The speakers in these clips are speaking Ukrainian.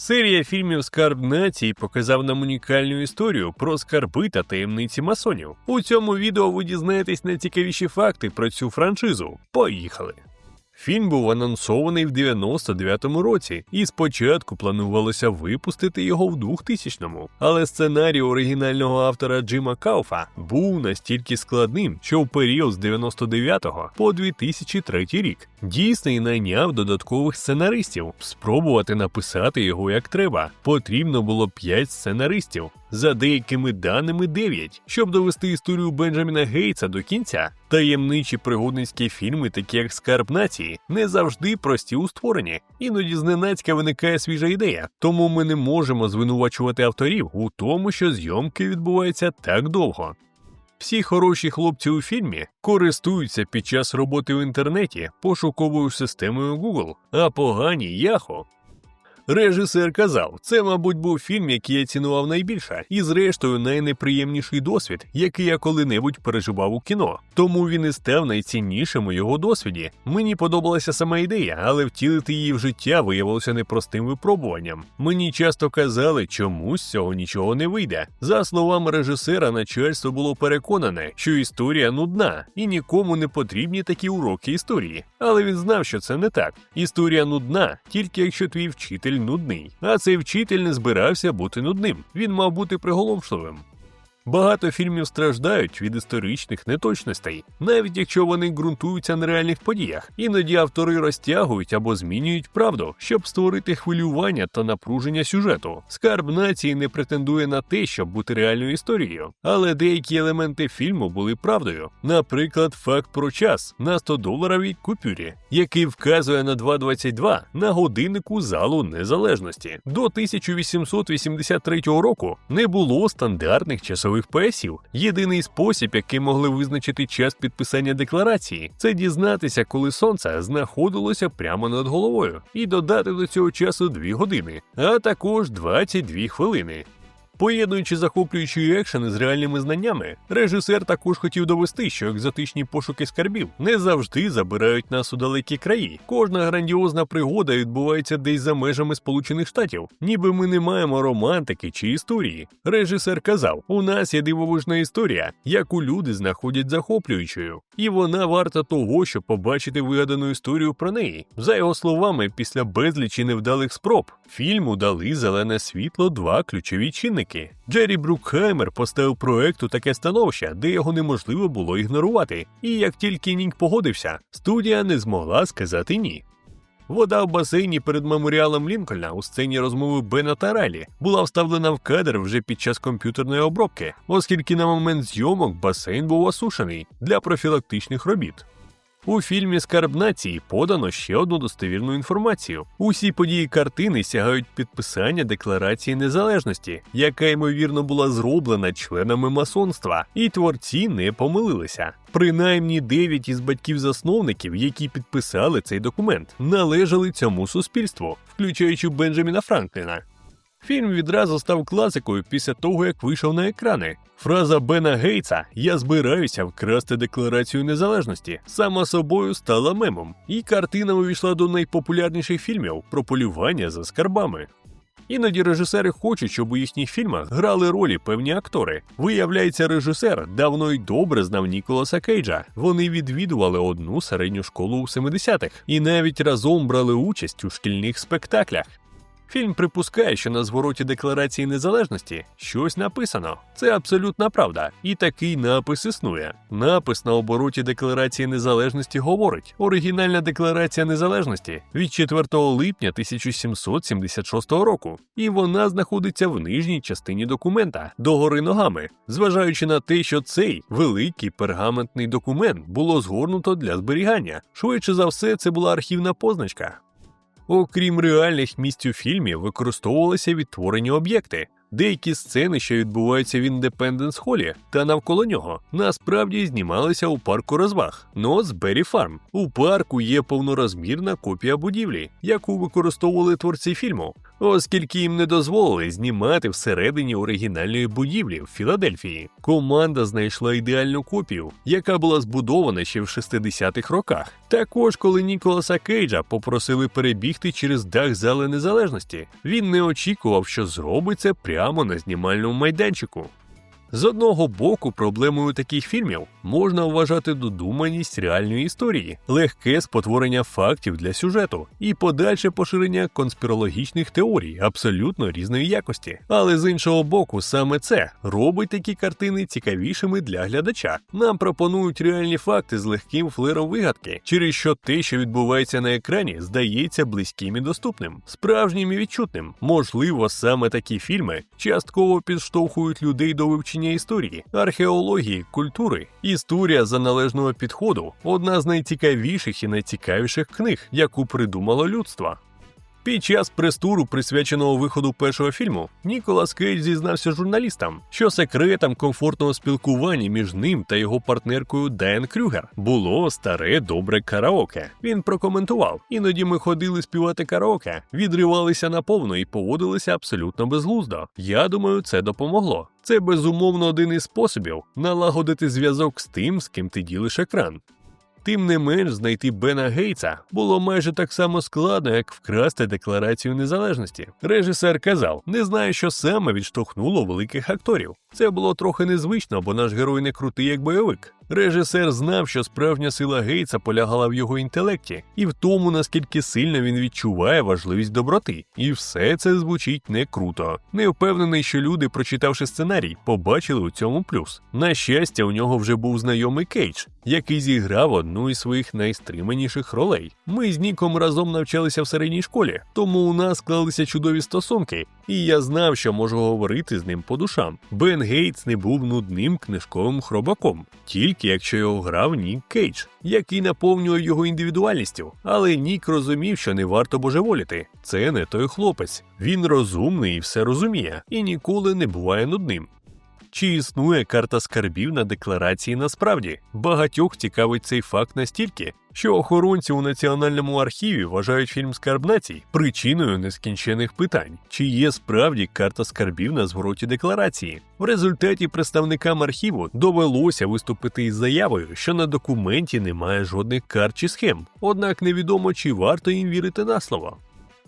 Серія фільмів Скарб нації показав нам унікальну історію про скарби та таємниці масонів. У цьому відео ви дізнаєтесь найцікавіші факти про цю франшизу. Поїхали! Фільм був анонсований в 99-му році, і спочатку планувалося випустити його в 2000-му. Але сценарій оригінального автора Джима Кауфа був настільки складним, що в період з 99-го по 2003 рік Дійсний найняв додаткових сценаристів спробувати написати його як треба. Потрібно було 5 сценаристів. За деякими даними 9, щоб довести історію Бенджаміна Гейтса до кінця. Таємничі пригодницькі фільми, такі як Скарб нації, не завжди прості у створенні. Іноді зненацька виникає свіжа ідея, тому ми не можемо звинувачувати авторів у тому, що зйомки відбуваються так довго. Всі хороші хлопці у фільмі користуються під час роботи в інтернеті пошуковою системою Google, а погані Яхо Режисер казав, це, мабуть, був фільм, який я цінував найбільше, і, зрештою, найнеприємніший досвід, який я коли-небудь переживав у кіно. Тому він і став найціннішим у його досвіді. Мені подобалася сама ідея, але втілити її в життя виявилося непростим випробуванням. Мені часто казали, чому з цього нічого не вийде. За словами режисера, начальство було переконане, що історія нудна і нікому не потрібні такі уроки історії. Але він знав, що це не так. Історія нудна, тільки якщо твій вчитель нудний, а цей вчитель не збирався бути нудним. Він мав бути приголомшливим. Багато фільмів страждають від історичних неточностей, навіть якщо вони ґрунтуються на реальних подіях. Іноді автори розтягують або змінюють правду, щоб створити хвилювання та напруження сюжету. Скарб нації не претендує на те, щоб бути реальною історією, але деякі елементи фільму були правдою. Наприклад, факт про час на 100-доларовій купюрі, який вказує на 2.22 на годиннику залу незалежності. До 1883 року не було стандартних часових часових поясів. Єдиний спосіб, який могли визначити час підписання декларації, це дізнатися, коли сонце знаходилося прямо над головою, і додати до цього часу 2 години, а також 22 хвилини. Поєднуючи захоплюючі екшени з реальними знаннями, режисер також хотів довести, що екзотичні пошуки скарбів не завжди забирають нас у далекі краї. Кожна грандіозна пригода відбувається десь за межами Сполучених Штатів, ніби ми не маємо романтики чи історії. Режисер казав: у нас є дивовижна історія, яку люди знаходять захоплюючою, і вона варта того, щоб побачити вигадану історію про неї. За його словами, після безлічі невдалих спроб фільму дали зелене світло два ключові чинники безпеки. Джері Брукхаймер поставив проекту таке становище, де його неможливо було ігнорувати. І як тільки Нінк погодився, студія не змогла сказати ні. Вода в басейні перед меморіалом Лінкольна у сцені розмови Бена та Райлі була вставлена в кадр вже під час комп'ютерної обробки, оскільки на момент зйомок басейн був осушений для профілактичних робіт. У фільмі Скарб нації подано ще одну достовірну інформацію. Усі події картини сягають підписання Декларації Незалежності, яка ймовірно була зроблена членами масонства, і творці не помилилися. Принаймні дев'ять із батьків-засновників, які підписали цей документ, належали цьому суспільству, включаючи Бенджаміна Франкліна. Фільм відразу став класикою після того, як вийшов на екрани. Фраза Бена Гейтса Я збираюся вкрасти декларацію незалежності сама собою стала мемом, і картина увійшла до найпопулярніших фільмів про полювання за скарбами. Іноді режисери хочуть, щоб у їхніх фільмах грали ролі певні актори. Виявляється, режисер давно й добре знав Ніколаса Кейджа. Вони відвідували одну середню школу у 70-х і навіть разом брали участь у шкільних спектаклях. Фільм припускає, що на звороті Декларації Незалежності щось написано. Це абсолютна правда. І такий напис існує. Напис на обороті Декларації Незалежності говорить: оригінальна декларація незалежності від 4 липня 1776 року, і вона знаходиться в нижній частині документа догори ногами, зважаючи на те, що цей великий пергаментний документ було згорнуто для зберігання. Швидше за все, це була архівна позначка. Окрім реальних місць у фільмі, використовувалися відтворені об'єкти. Деякі сцени, що відбуваються в Індепенденс Холі та навколо нього, насправді знімалися у парку розваг Носбері Фарм. У парку є повнорозмірна копія будівлі, яку використовували творці фільму. Оскільки їм не дозволили знімати всередині оригінальної будівлі в Філадельфії. Команда знайшла ідеальну копію, яка була збудована ще в 60-х роках. Також, коли Ніколаса Кейджа попросили перебігти через дах зали незалежності, він не очікував, що зробить це прямо на знімальному майданчику. З одного боку, проблемою таких фільмів можна вважати додуманість реальної історії, легке спотворення фактів для сюжету і подальше поширення конспірологічних теорій абсолютно різної якості. Але з іншого боку, саме це робить такі картини цікавішими для глядача. Нам пропонують реальні факти з легким флером вигадки, через що те, що відбувається на екрані, здається близьким і доступним, справжнім і відчутним. Можливо, саме такі фільми частково підштовхують людей до вивчення вивчення історії, археології, культури. Історія за належного підходу одна з найцікавіших і найцікавіших книг, яку придумало людство. Під час прес-туру, присвяченого виходу першого фільму, Ніколас Кейдж зізнався журналістам, що секретом комфортного спілкування між ним та його партнеркою Дайан Крюгер було старе добре караоке. Він прокоментував: іноді ми ходили співати караоке, відривалися наповну і поводилися абсолютно безглуздо. Я думаю, це допомогло. Це безумовно один із способів налагодити зв'язок з тим, з ким ти ділиш екран. Тим не менш, знайти Бена Гейтса було майже так само складно, як вкрасти декларацію незалежності. Режисер казав: не знаю, що саме відштовхнуло великих акторів. Це було трохи незвично, бо наш герой не крутий як бойовик. Режисер знав, що справжня сила Гейтса полягала в його інтелекті і в тому, наскільки сильно він відчуває важливість доброти. І все це звучить не круто. Не впевнений, що люди, прочитавши сценарій, побачили у цьому плюс. На щастя, у нього вже був знайомий Кейдж, який зіграв одну із своїх найстриманіших ролей. Ми з Ніком разом навчалися в середній школі, тому у нас склалися чудові стосунки, і я знав, що можу говорити з ним по душам. Бен Гейтс не був нудним книжковим хробаком, тільки якщо його грав Нік Кейдж, який наповнює його індивідуальністю. Але Нік розумів, що не варто божеволіти. Це не той хлопець. Він розумний і все розуміє, і ніколи не буває нудним. Чи існує карта скарбів на декларації насправді? Багатьох цікавить цей факт настільки, що охоронці у національному архіві вважають фільм Скарб націй причиною нескінчених питань, чи є справді карта скарбів на звороті декларації. В результаті представникам архіву довелося виступити із заявою, що на документі немає жодних карт чи схем, однак невідомо чи варто їм вірити на слово.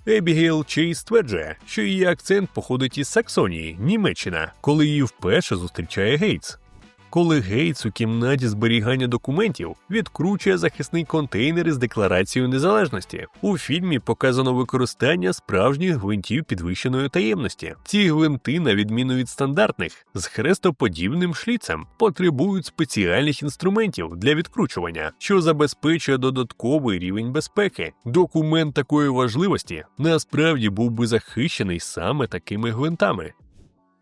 Ебігейл Чей стверджує, що її акцент походить із Саксонії, Німеччина, коли її вперше зустрічає Гейтс коли Гейтс у кімнаті зберігання документів відкручує захисний контейнер із декларацією незалежності. У фільмі показано використання справжніх гвинтів підвищеної таємності. Ці гвинти, на відміну від стандартних, з хрестоподібним шліцем, потребують спеціальних інструментів для відкручування, що забезпечує додатковий рівень безпеки. Документ такої важливості насправді був би захищений саме такими гвинтами.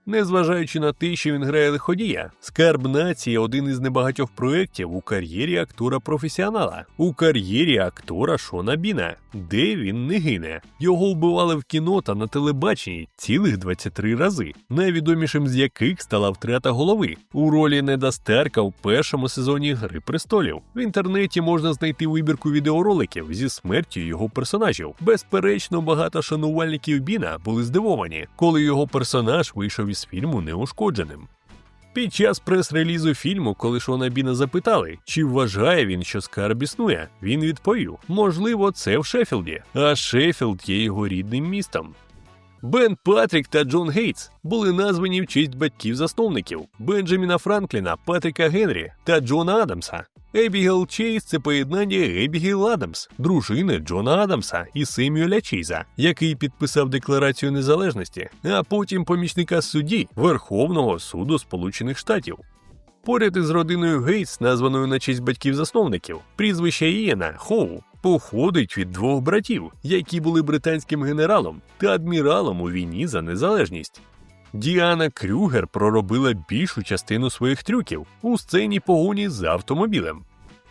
Незважаючи на те, що він грає лиходія, скарб нації один із небагатьох проєктів у кар'єрі актора професіонала, у кар'єрі актора Шона Біна, де він не гине. Його вбивали в кіно та на телебаченні цілих 23 рази, найвідомішим з яких стала втрата голови у ролі Неда Старка у першому сезоні Гри престолів. В інтернеті можна знайти вибірку відеороликів зі смертю його персонажів. Безперечно, багато шанувальників Біна були здивовані, коли його персонаж вийшов із фільму неушкодженим. Під час прес-релізу фільму, коли Шона Біна запитали, чи вважає він, що скарб існує, він відповів: можливо, це в Шеффілді, а Шеффілд є його рідним містом. Бен Патрік та Джон Гейтс були названі в честь батьків-засновників Бенджаміна Франкліна, Патріка Генрі та Джона Адамса. Ебігел Чейз це поєднання Ебігел Адамс, дружини Джона Адамса і Семюеля Чейза, який підписав Декларацію незалежності, а потім помічника судді Верховного суду Сполучених Штатів. Поряд із родиною Гейтс, названою на честь батьків-засновників, прізвище Ієна Хоу походить від двох братів, які були британським генералом та адміралом у війні за незалежність. Діана Крюгер проробила більшу частину своїх трюків у сцені погоні з автомобілем.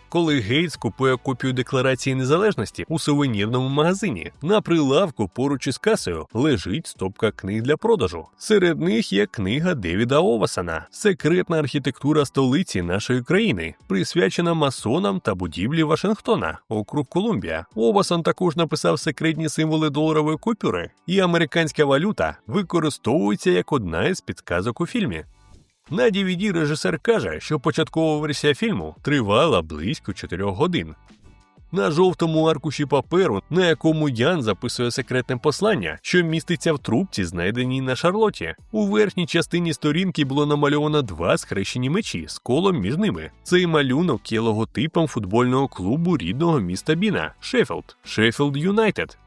Коли Гейтс купує копію декларації незалежності у сувенірному магазині. На прилавку поруч із касою лежить стопка книг для продажу. Серед них є книга Девіда Овасана Секретна архітектура столиці нашої країни, присвячена масонам та будівлі Вашингтона, округ Колумбія. Овасан також написав секретні символи доларової купюри, і американська валюта використовується як одна із підказок у фільмі. На DVD режисер каже, що початкова версія фільму тривала близько 4 годин. На жовтому аркуші паперу, на якому Ян записує секретне послання, що міститься в трубці, знайденій на Шарлоті. У верхній частині сторінки було намальовано два схрещені мечі з колом між ними. Цей малюнок є логотипом футбольного клубу рідного міста Біна Шеффілд, Шеффілд Юнайтед.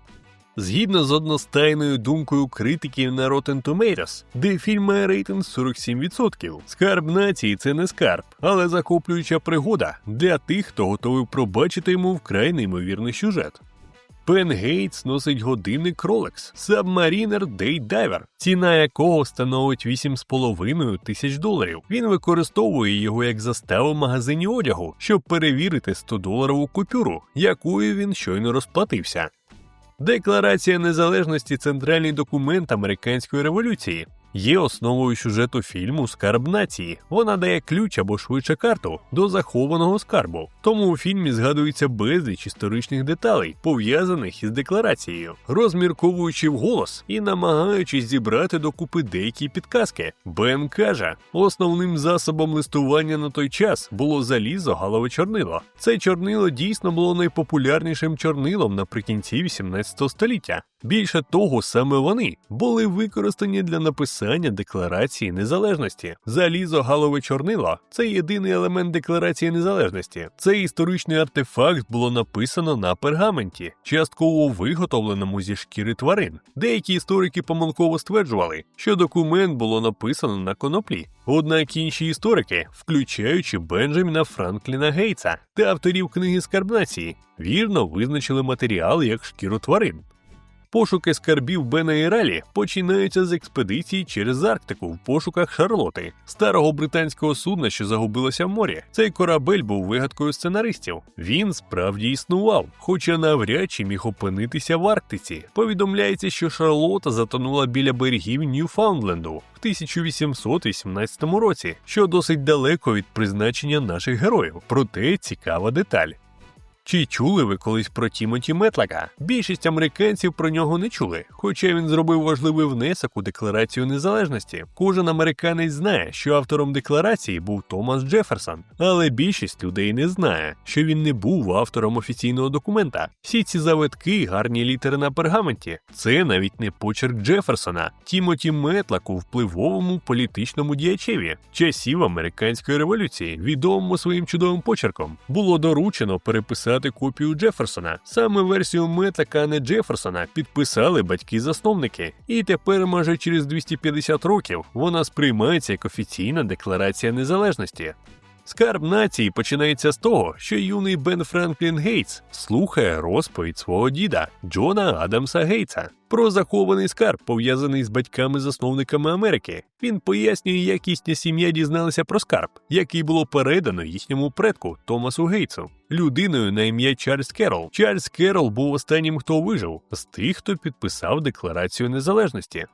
Згідно з одностайною думкою критиків на Rotten Tomatoes, де фільм має рейтинг 47%. Скарб нації це не скарб, але захоплююча пригода для тих, хто готовий пробачити йому вкрай неймовірний сюжет. Пен Гейтс носить годинник Rolex Submariner Day Diver, ціна якого становить 8,5 тисяч доларів. Він використовує його як заставу в магазині одягу, щоб перевірити 100-доларову купюру, якою він щойно розплатився. Декларація незалежності центральний документ американської революції. Є основою сюжету фільму Скарб нації. Вона дає ключ або швидше карту до захованого скарбу. Тому у фільмі згадується безліч історичних деталей, пов'язаних із декларацією, розмірковуючи вголос і намагаючись зібрати докупи деякі підказки. Бен каже, основним засобом листування на той час було залізо галове чорнило. Це чорнило дійсно було найпопулярнішим чорнилом наприкінці 18 століття. Більше того, саме вони були використані для написання декларації незалежності. Залізо галове чорнило це єдиний елемент декларації незалежності. Цей історичний артефакт було написано на пергаменті, частково виготовленому зі шкіри тварин. Деякі історики помилково стверджували, що документ було написано на коноплі. Однак інші історики, включаючи Бенджаміна Франкліна Гейтса та авторів книги Скарб нації, вірно визначили матеріал як шкіру тварин. Пошуки скарбів Бена і Ралі починаються з експедиції через Арктику в пошуках Шарлоти, старого британського судна, що загубилося в морі. Цей корабель був вигадкою сценаристів. Він справді існував, хоча навряд чи міг опинитися в Арктиці. Повідомляється, що Шарлота затонула біля берегів Ньюфаундленду в 1818 році, що досить далеко від призначення наших героїв. Проте цікава деталь. Чи чули ви колись про Тімоті Метлака? Більшість американців про нього не чули, хоча він зробив важливий внесок у декларацію незалежності. Кожен американець знає, що автором декларації був Томас Джеферсон, але більшість людей не знає, що він не був автором офіційного документа. Всі ці завитки, гарні літери на пергаменті, це навіть не почерк Джеферсона, Тімоті Метлаку, впливовому політичному діячеві часів американської революції, відомому своїм чудовим почерком, було доручено переписати написати копію Джеферсона. Саме версію Метака, кане не Джеферсона підписали батьки-засновники, і тепер, майже через 250 років, вона сприймається як офіційна декларація незалежності. Скарб нації починається з того, що юний Бен Франклін Гейтс слухає розповідь свого діда Джона Адамса Гейтса про захований скарб, пов'язаний з батьками-засновниками Америки. Він пояснює, як їхня сім'я дізналася про скарб, який було передано їхньому предку Томасу Гейтсу, людиною на ім'я Чарльз Керол. Чарльз Керол був останнім, хто вижив з тих, хто підписав Декларацію незалежності.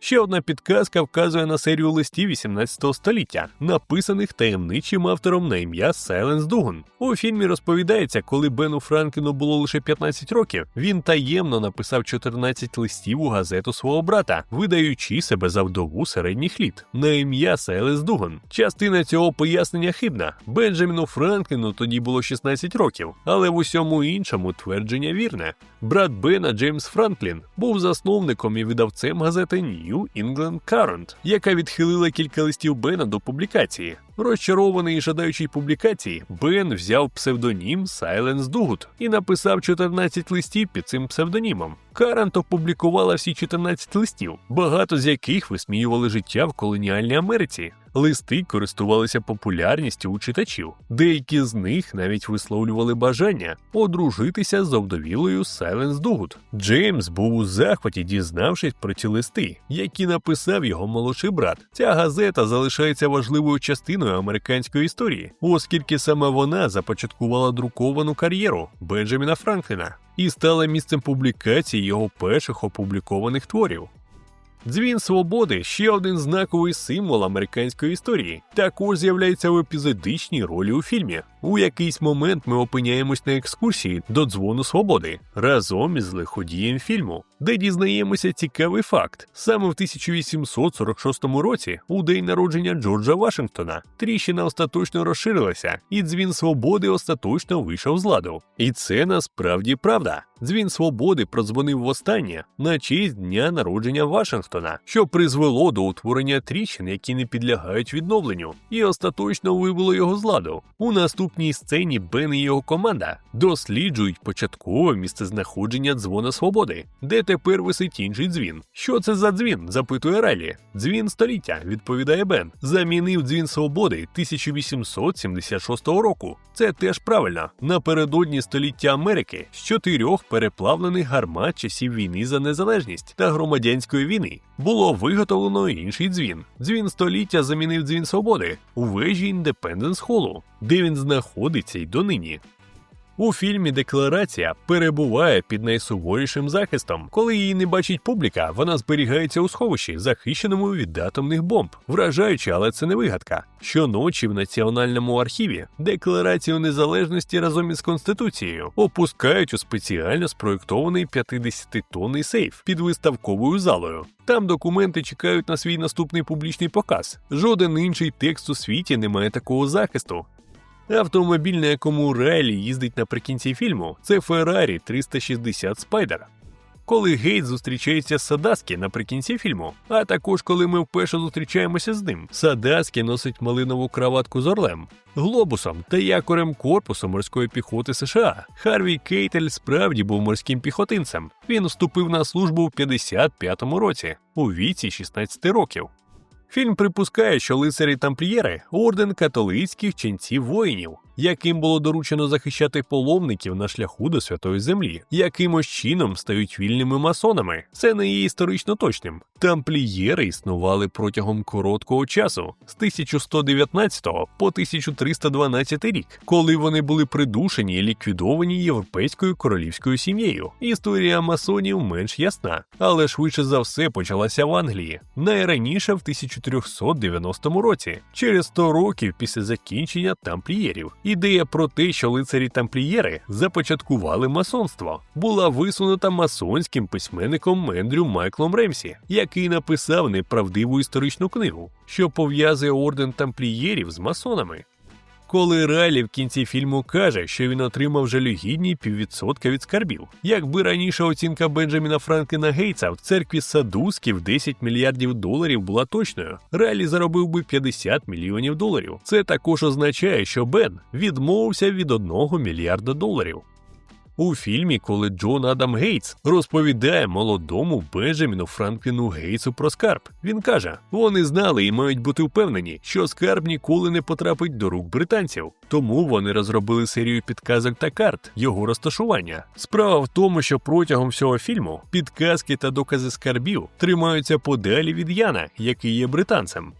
Ще одна підказка вказує на серію листів 18 століття, написаних таємничим автором на ім'я Сайленс Дуган. У фільмі розповідається, коли Бену Франкліну було лише 15 років, він таємно написав 14 листів у газету свого брата, видаючи себе за вдову середніх літ на ім'я Сайленс Дуган. Частина цього пояснення хибна. Бенджаміну Франкліну тоді було 16 років, але в усьому іншому твердження вірне. Брат Бена Джеймс Франклін був засновником і видавцем газети New England Current, яка відхилила кілька листів Бена до публікації. Розчарований і жадаючий публікації, Бен взяв псевдонім Сайленс Dugut і написав 14 листів під цим псевдонімом. Карант опублікувала всі 14 листів, багато з яких висміювали життя в колоніальній Америці. Листи користувалися популярністю у читачів. Деякі з них навіть висловлювали бажання одружитися з овдовілою Сайленс Дугут. Джеймс був у захваті, дізнавшись про ці листи, які написав його молодший брат. Ця газета залишається важливою частиною американської історії, оскільки саме вона започаткувала друковану кар'єру Бенджаміна Франкліна і стала місцем публікації його перших опублікованих творів. Дзвін свободи ще один знаковий символ американської історії. Також з'являється в епізодичній ролі у фільмі. У якийсь момент ми опиняємось на екскурсії до дзвону свободи разом із лиходієм фільму, де дізнаємося цікавий факт. Саме в 1846 році, у день народження Джорджа Вашингтона, тріщина остаточно розширилася, і дзвін свободи остаточно вийшов з ладу. І це насправді правда. Дзвін свободи продзвонив востаннє на честь дня народження Вашингтона, що призвело до утворення тріщин, які не підлягають відновленню, і остаточно вивело його з ладу. У наступній сцені Бен і його команда досліджують початкове місцезнаходження дзвона свободи, де тепер висить інший дзвін. Що це за дзвін? запитує Райлі. Дзвін століття, відповідає Бен. Замінив дзвін свободи 1876 року. Це теж правильно. Напередодні століття Америки з чотирьох переплавлених гармат часів війни за незалежність та громадянської війни було виготовлено інший дзвін. Дзвін століття замінив дзвін свободи у вежі Індепенденс Холу, де він знаходиться й донині. У фільмі Декларація перебуває під найсуворішим захистом. Коли її не бачить публіка, вона зберігається у сховищі, захищеному від атомних бомб. Вражаючи, але це не вигадка. Щоночі в Національному архіві Декларацію незалежності разом із Конституцією опускають у спеціально спроєктований 50-тонний сейф під виставковою залою. Там документи чекають на свій наступний публічний показ. Жоден інший текст у світі не має такого захисту. Автомобіль, на якому Райлі їздить наприкінці фільму, це Ferrari 360 Spider. Коли Гейт зустрічається з Садаскі наприкінці фільму, а також коли ми вперше зустрічаємося з ним, Садаскі носить малинову краватку з орлем, глобусом та якорем корпусу морської піхоти США. Харвій Кейтель справді був морським піхотинцем. Він вступив на службу в 55-му році, у віці 16 років. Фільм припускає, що лицарі тамплієри орден католицьких ченців воїнів, яким було доручено захищати паломників на шляху до святої землі, якимось чином стають вільними масонами. Це не є історично точним. Тамплієри існували протягом короткого часу з 1119 по 1312 рік, коли вони були придушені і ліквідовані європейською королівською сім'єю. Історія масонів менш ясна, але швидше за все почалася в Англії, найраніше в 1490 році, через 100 років після закінчення тамплієрів. Ідея про те, що лицарі тамплієри започаткували масонство, була висунута масонським письменником Мендрю Майклом Ремсі, який написав неправдиву історичну книгу, що пов'язує орден тамплієрів з масонами. Коли Райлі в кінці фільму каже, що він отримав жалюгідні піввідсотка від скарбів, якби раніше оцінка Бенджаміна Франкліна Гейтса в церкві садусків в 10 мільярдів доларів була точною, Райлі заробив би 50 мільйонів доларів. Це також означає, що Бен відмовився від 1 мільярда доларів. У фільмі, коли Джон Адам Гейтс розповідає молодому Бенджаміну Франкліну Гейтсу про скарб, він каже: вони знали і мають бути впевнені, що скарб ніколи не потрапить до рук британців. Тому вони розробили серію підказок та карт його розташування. Справа в тому, що протягом всього фільму підказки та докази скарбів тримаються подалі від Яна, який є британцем.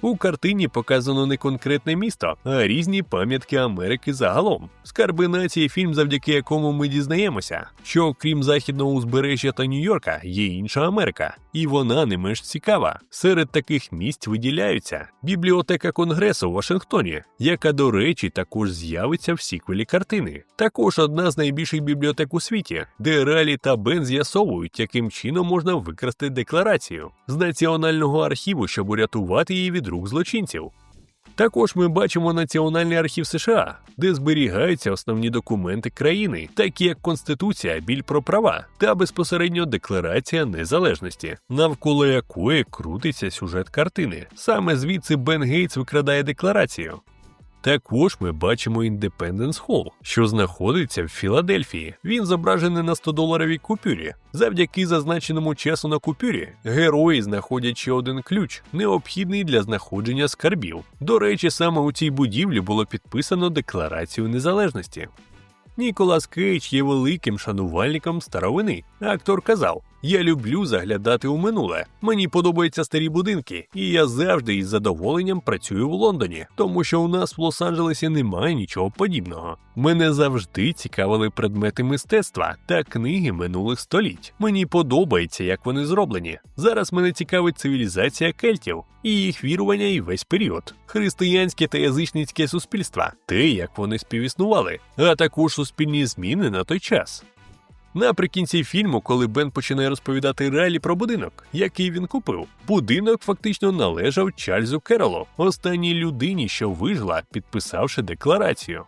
У картині показано не конкретне місто, а різні пам'ятки Америки загалом. Скарби нації фільм, завдяки якому ми дізнаємося, що крім західного узбережжя та Нью-Йорка є інша Америка, і вона не менш цікава. Серед таких місць виділяються бібліотека Конгресу в Вашингтоні, яка, до речі, також з'явиться в сіквелі картини. Також одна з найбільших бібліотек у світі, де Ралі та Бен з'ясовують, яким чином можна викрасти декларацію з національного архіву, щоб урятувати її від рук злочинців. Також ми бачимо Національний архів США, де зберігаються основні документи країни, такі як Конституція, біль про права та безпосередньо Декларація незалежності, навколо якої крутиться сюжет картини. Саме звідси Бен Гейтс викрадає декларацію. Також ми бачимо Independence Hall, що знаходиться в Філадельфії. Він зображений на 100-доларовій купюрі. Завдяки зазначеному часу на купюрі герої знаходять ще один ключ, необхідний для знаходження скарбів. До речі, саме у цій будівлі було підписано Декларацію незалежності. Ніколас Кейдж є великим шанувальником старовини. Актор казав: Я люблю заглядати у минуле. Мені подобаються старі будинки, і я завжди із задоволенням працюю в Лондоні, тому що у нас в Лос-Анджелесі немає нічого подібного. Мене завжди цікавили предмети мистецтва та книги минулих століть. Мені подобається, як вони зроблені. Зараз мене цікавить цивілізація кельтів і їх вірування і весь період, християнське та язичницьке суспільства, те, як вони співіснували, а також суспільні зміни на той час. Наприкінці фільму, коли Бен починає розповідати Райлі про будинок, який він купив, будинок фактично належав Чарльзу Керолу, останній людині, що вижила, підписавши декларацію.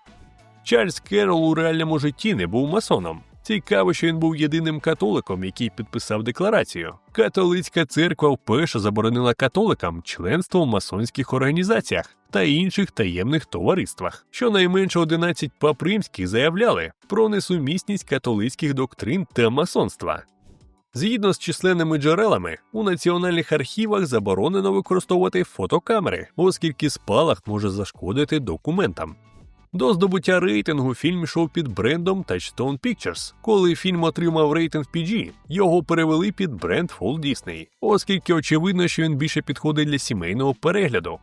Чарльз Керол у реальному житті не був масоном. Цікаво, що він був єдиним католиком, який підписав декларацію. Католицька церква вперше заборонила католикам членство в масонських організаціях та інших таємних товариствах. Щонайменше 11 пап римських заявляли про несумісність католицьких доктрин та масонства. Згідно з численними джерелами, у національних архівах заборонено використовувати фотокамери, оскільки спалах може зашкодити документам. До здобуття рейтингу фільм йшов під брендом Touchstone Pictures. Коли фільм отримав рейтинг PG, його перевели під бренд Walt Disney, оскільки очевидно, що він більше підходить для сімейного перегляду.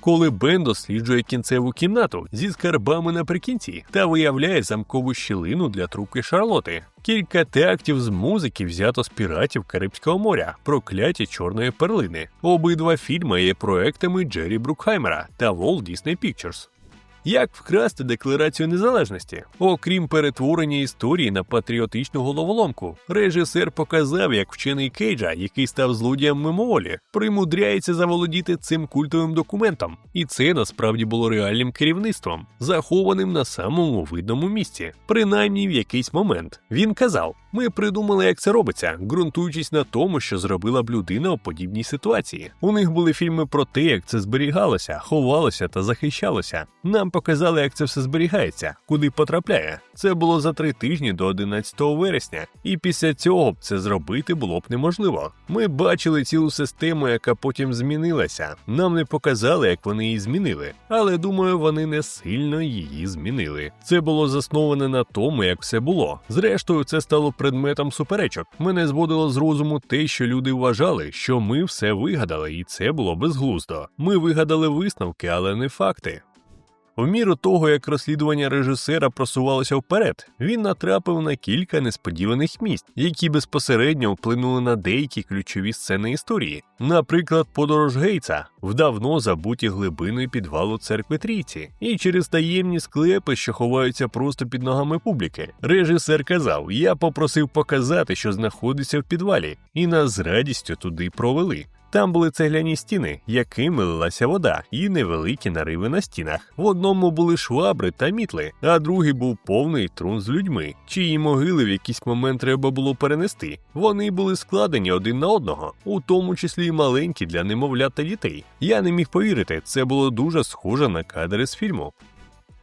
Коли Бен досліджує кінцеву кімнату зі скарбами наприкінці та виявляє замкову щілину для трубки Шарлоти, кілька тактів з музики взято з піратів Карибського моря, прокляті чорної перлини. Обидва фільми є проектами Джері Брукхаймера та Walt Disney Pictures. Як вкрасти декларацію незалежності? Окрім перетворення історії на патріотичну головоломку, режисер показав, як вчений Кейджа, який став злодієм мимоволі, примудряється заволодіти цим культовим документом, і це насправді було реальним керівництвом, захованим на самому видному місці, принаймні в якийсь момент. Він казав: ми придумали, як це робиться, ґрунтуючись на тому, що зробила б людина у подібній ситуації. У них були фільми про те, як це зберігалося, ховалося та захищалося. Нам показали, як це все зберігається, куди потрапляє. Це було за три тижні до 11 вересня, і після цього б це зробити було б неможливо. Ми бачили цілу систему, яка потім змінилася. Нам не показали, як вони її змінили, але думаю, вони не сильно її змінили. Це було засноване на тому, як все було. Зрештою, це стало предметом суперечок. Мене зводило з розуму те, що люди вважали, що ми все вигадали, і це було безглуздо. Ми вигадали висновки, але не факти. У міру того, як розслідування режисера просувалося вперед, він натрапив на кілька несподіваних місць, які безпосередньо вплинули на деякі ключові сцени історії. Наприклад, подорож Гейтса в давно забуті глибини підвалу церкви Трійці, і через таємні склепи, що ховаються просто під ногами публіки. Режисер казав: Я попросив показати, що знаходиться в підвалі, і нас з радістю туди провели. Там були цегляні стіни, якими лилася вода, і невеликі нариви на стінах. В одному були швабри та мітли, а другий був повний трун з людьми, чиї могили в якийсь момент треба було перенести. Вони були складені один на одного, у тому числі й маленькі для немовлят та дітей. Я не міг повірити, це було дуже схоже на кадри з фільму.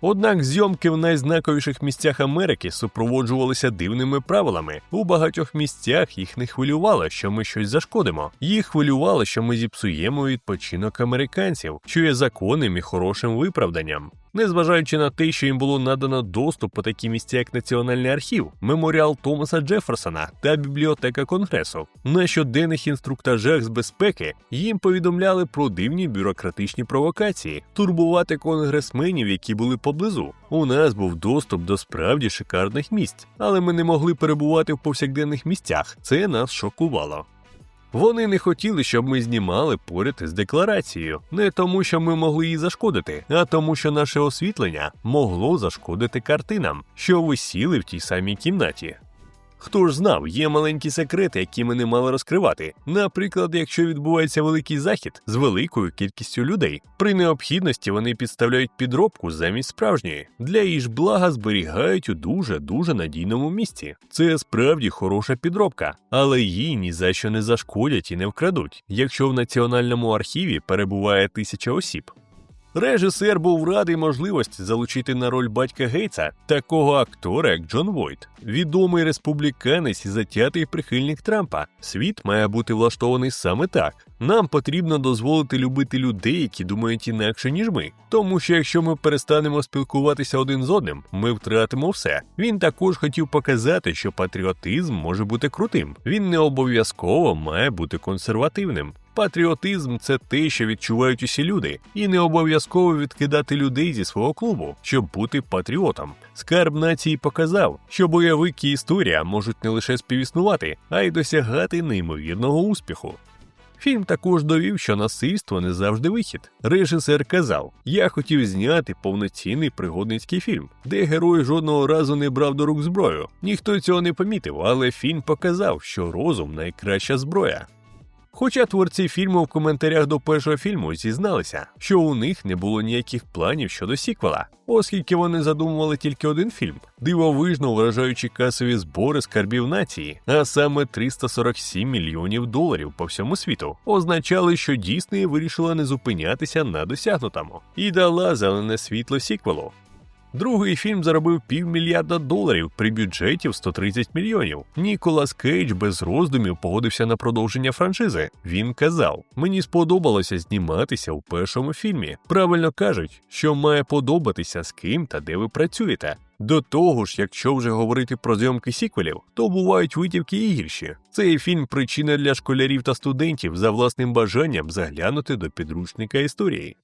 Однак зйомки в найзнаковіших місцях Америки супроводжувалися дивними правилами. У багатьох місцях їх не хвилювало, що ми щось зашкодимо. Їх хвилювало, що ми зіпсуємо відпочинок американців, що є законним і хорошим виправданням. Незважаючи на те, що їм було надано доступ по такі місця, як Національний архів, меморіал Томаса Джеферсона та бібліотека Конгресу, на щоденних інструктажах з безпеки їм повідомляли про дивні бюрократичні провокації, турбувати конгресменів, які були поблизу. У нас був доступ до справді шикарних місць, але ми не могли перебувати в повсякденних місцях. Це нас шокувало. Вони не хотіли, щоб ми знімали поряд з декларацією, не тому, що ми могли її зашкодити, а тому, що наше освітлення могло зашкодити картинам, що висіли в тій самій кімнаті. Хто ж знав, є маленькі секрети, які ми не мали розкривати. Наприклад, якщо відбувається великий захід з великою кількістю людей, при необхідності вони підставляють підробку замість справжньої, для її ж блага зберігають у дуже дуже надійному місці. Це справді хороша підробка, але її ні за що не зашкодять і не вкрадуть, якщо в національному архіві перебуває тисяча осіб. Режисер був радий можливості залучити на роль батька Гейтса такого актора, як Джон Войт, відомий республіканець і затятий прихильник Трампа. Світ має бути влаштований саме так. Нам потрібно дозволити любити людей, які думають інакше ніж ми. Тому що якщо ми перестанемо спілкуватися один з одним, ми втратимо все. Він також хотів показати, що патріотизм може бути крутим. Він не обов'язково має бути консервативним. Патріотизм це те, що відчувають усі люди, і не обов'язково відкидати людей зі свого клубу, щоб бути патріотом. Скарб нації показав, що бойовики історія можуть не лише співіснувати, а й досягати неймовірного успіху. Фільм також довів, що насильство не завжди вихід. Режисер казав: Я хотів зняти повноцінний пригодницький фільм, де герой жодного разу не брав до рук зброю. Ніхто цього не помітив, але фільм показав, що розум найкраща зброя. Хоча творці фільму в коментарях до першого фільму зізналися, що у них не було ніяких планів щодо сіквела, оскільки вони задумували тільки один фільм, дивовижно вражаючи касові збори скарбів нації, а саме 347 мільйонів доларів по всьому світу, означали, що Дісней вирішила не зупинятися на досягнутому і дала зелене світло сіквелу. Другий фільм заробив півмільярда доларів при бюджеті в 130 мільйонів. Ніколас Кейдж без роздумів погодився на продовження франшизи. Він казав: Мені сподобалося зніматися у першому фільмі. Правильно кажуть, що має подобатися з ким та де ви працюєте. До того ж, якщо вже говорити про зйомки сіквелів, то бувають витівки і гірші. Цей фільм причина для школярів та студентів за власним бажанням заглянути до підручника історії.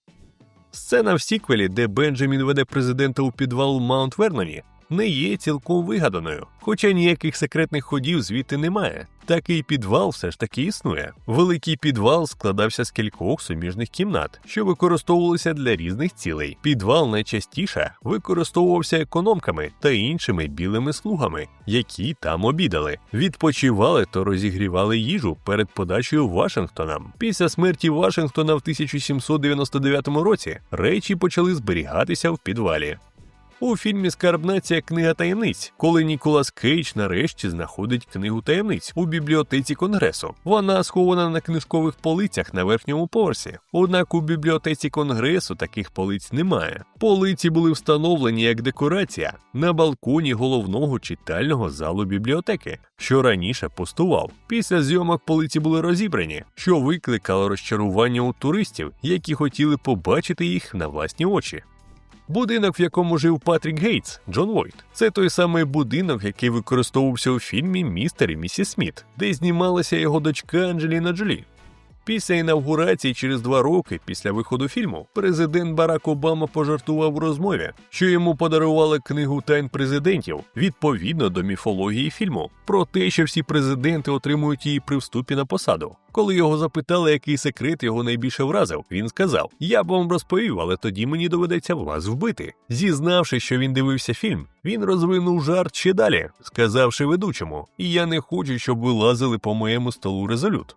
Сцена в сіквелі, де Бенджамін веде президента у підвал Маунт Верноні, не є цілком вигаданою, хоча ніяких секретних ходів звідти немає. Такий підвал все ж таки існує. Великий підвал складався з кількох суміжних кімнат, що використовувалися для різних цілей. Підвал найчастіше використовувався економками та іншими білими слугами, які там обідали, відпочивали та розігрівали їжу перед подачею Вашингтонам. Після смерті Вашингтона в 1799 році речі почали зберігатися в підвалі. У фільмі Скарбнація книга таємниць, коли Ніколас Кейдж нарешті знаходить книгу таємниць у бібліотеці конгресу. Вона схована на книжкових полицях на верхньому поверсі. Однак у бібліотеці конгресу таких полиць немає. Полиці були встановлені як декорація на балконі головного читального залу бібліотеки, що раніше пустував. Після зйомок полиці були розібрані, що викликало розчарування у туристів, які хотіли побачити їх на власні очі. Будинок, в якому жив Патрік Гейтс, Джон Ллойд. Це той самий будинок, який використовувався у фільмі Містер і місіс Сміт, де знімалася його дочка Анджеліна Джолі. Після інавгурації через два роки після виходу фільму президент Барак Обама пожартував у розмові, що йому подарували книгу тайн президентів відповідно до міфології фільму, про те, що всі президенти отримують її при вступі на посаду. Коли його запитали, який секрет його найбільше вразив, він сказав: Я б вам розповів, але тоді мені доведеться вас вбити. Зізнавши, що він дивився фільм, він розвинув жарт ще далі, сказавши ведучому: я не хочу, щоб ви лазили по моєму столу резолют.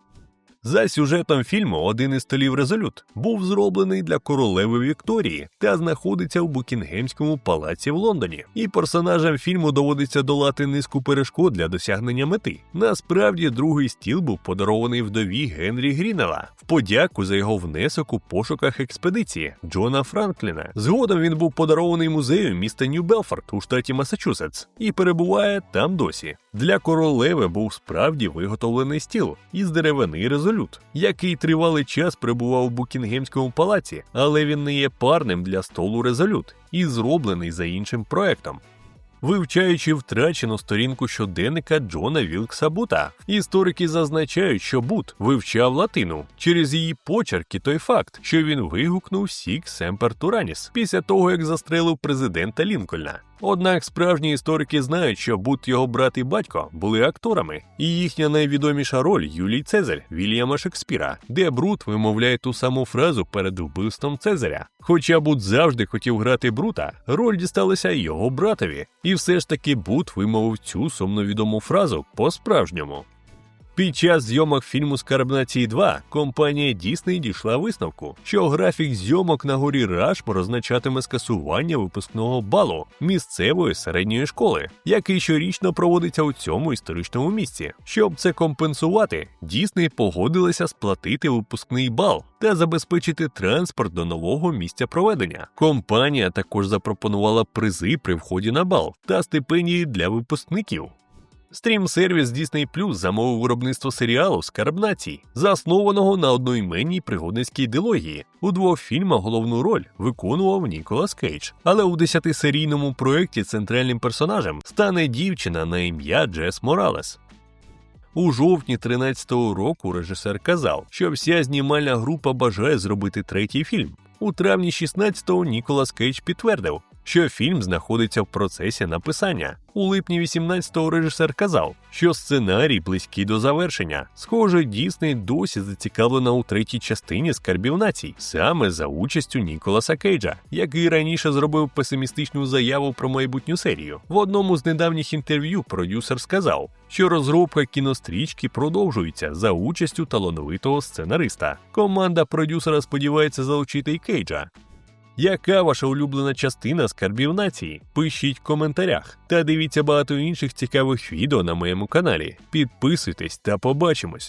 За сюжетом фільму один із столів резолют був зроблений для королеви Вікторії та знаходиться в Букінгемському палаці в Лондоні. І персонажам фільму доводиться долати низку перешкод для досягнення мети. Насправді, другий стіл був подарований вдові Генрі Грінела в подяку за його внесок у пошуках експедиції Джона Франкліна. Згодом він був подарований музею міста Нью-Белфорд у штаті Масачусетс і перебуває там досі. Для королеви був справді виготовлений стіл із деревини резолют, який тривалий час перебував у Букінгемському палаці, але він не є парним для столу резолют і зроблений за іншим проектом. Вивчаючи втрачену сторінку щоденника Джона Вілкса Бута, історики зазначають, що Бут вивчав латину через її почерки той факт, що він вигукнув Сік Семпер Тураніс після того, як застрелив президента Лінкольна. Однак справжні історики знають, що Бут його брат і батько були акторами, і їхня найвідоміша роль Юлій Цезарь Вільяма Шекспіра, де Брут вимовляє ту саму фразу перед вбивством Цезаря. Хоча Бут завжди хотів грати Брута, роль дісталася його братові, все ж таки Бут вимовив цю сумновідому фразу по-справжньому. Під час зйомок фільму Скарб нації 2 компанія Disney дійшла висновку, що графік зйомок на горі Рашмор означатиме скасування випускного балу місцевої середньої школи, який щорічно проводиться у цьому історичному місці. Щоб це компенсувати, Disney погодилася сплатити випускний бал та забезпечити транспорт до нового місця проведення. Компанія також запропонувала призи при вході на бал та стипендії для випускників. Стрім-сервіс Disney Plus замовив виробництво серіалу Скарб націй, заснованого на одноіменній пригодницькій ідеології. У двох фільмах головну роль виконував Ніколас Кейдж, але у десятисерійному проєкті центральним персонажем стане дівчина на ім'я Джес Моралес. У жовтні 13-го року режисер казав, що вся знімальна група бажає зробити третій фільм. У травні 16-го Ніколас Кейдж підтвердив, що фільм знаходиться в процесі написання. У липні 18-го режисер казав, що сценарій близький до завершення. Схоже, Дісней досі зацікавлена у третій частині скарбів націй, саме за участю Ніколаса Кейджа, який раніше зробив песимістичну заяву про майбутню серію. В одному з недавніх інтерв'ю продюсер сказав, що розробка кінострічки продовжується за участю талановитого сценариста. Команда продюсера сподівається залучити й Кейджа. Яка ваша улюблена частина скарбів нації? Пишіть в коментарях та дивіться багато інших цікавих відео на моєму каналі. Підписуйтесь та побачимось!